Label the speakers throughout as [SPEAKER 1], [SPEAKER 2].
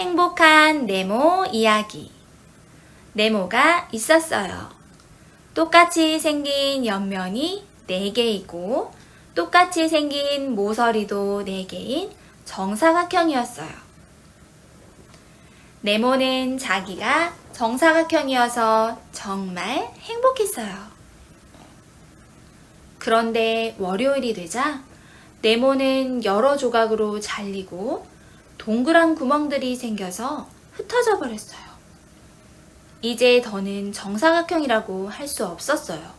[SPEAKER 1] 행복한 네모 이야기. 네모가 있었어요. 똑같이 생긴 옆면이 4개이고, 똑같이 생긴 모서리도 4개인 정사각형이었어요. 네모는 자기가 정사각형이어서 정말 행복했어요. 그런데 월요일이 되자 네모는 여러 조각으로 잘리고 동그란 구멍들이 생겨서 흩어져 버렸어요. 이제 더는 정사각형이라고 할 수 없었어요.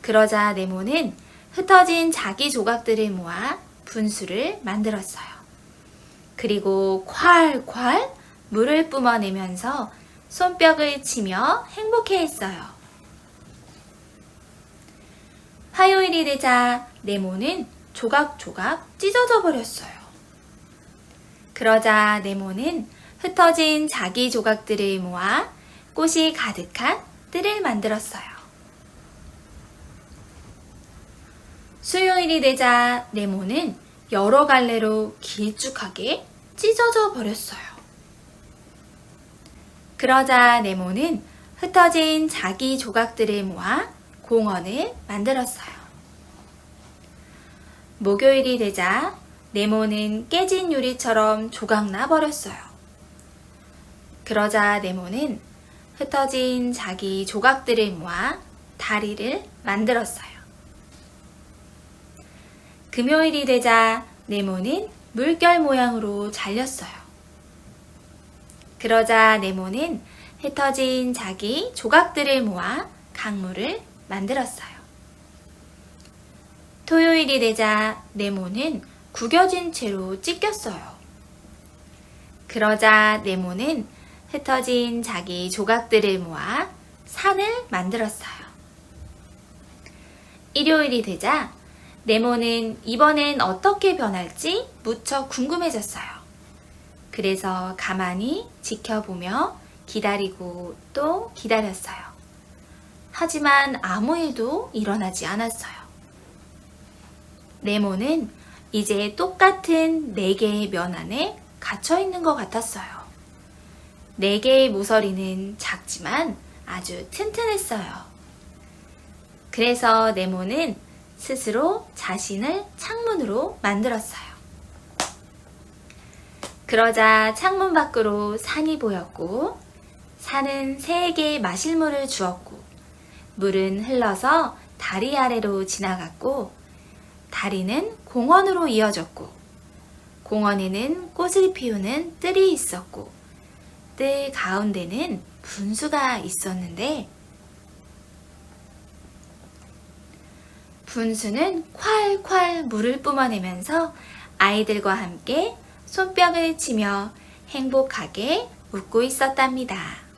[SPEAKER 1] 그러자 네모는 흩어진 자기 조각들을 모아 분수를 만들었어요. 그리고 콸콸 물을 뿜어내면서 손뼉을 치며 행복해 했어요. 화요일이 되자 네모는 조각조각 찢어져 버렸어요. 그러자 네모는 흩어진 자기 조각들을 모아 꽃이 가득한 뜰을 만들었어요. 수요일이 되자 네모는 여러 갈래로 길쭉하게 찢어져 버렸어요. 그러자 네모는 흩어진 자기 조각들을 모아 공원을 만들었어요. 목요일이 되자 네모는 깨진 유리처럼 조각 나 버렸어요. 그러자 네모는 흩어진 자기 조각들을 모아 다리를 만들었어요. 금요일이 되자 네모는 물결 모양으로 잘렸어요. 그러자 네모는 흩어진 자기 조각들을 모아 강물을 만들었어요. 토요일이 되자 네모는 구겨진 채로 찢겼어요. 그러자 네모는 흩어진 자기 조각들을 모아 산을 만들었어요. 일요일이 되자 네모는 이번엔 어떻게 변할지 무척 궁금해졌어요. 그래서 가만히 지켜보며 기다리고 또 기다렸어요. 하지만 아무 일도 일어나지 않았어요. 네모는 이제 똑같은 4개의 면 안에 갇혀 있는 것 같았어요. 4개의 모서리는 작지만 아주 튼튼했어요. 그래서 네모는 스스로 자신을 창문으로 만들었어요. 그러자 창문 밖으로 산이 보였고, 산은 새에게 마실 물을 주었고, 물은 흘러서 다리 아래로 지나갔고, 다리는 공원으로 이어졌고, 공원에는 꽃을 피우는 뜰이 있었고, 뜰 가운데는 분수가 있었는데, 분수는 콸콸 물을 뿜어내면서 아이들과 함께 손뼉을 치며 행복하게 웃고 있었답니다.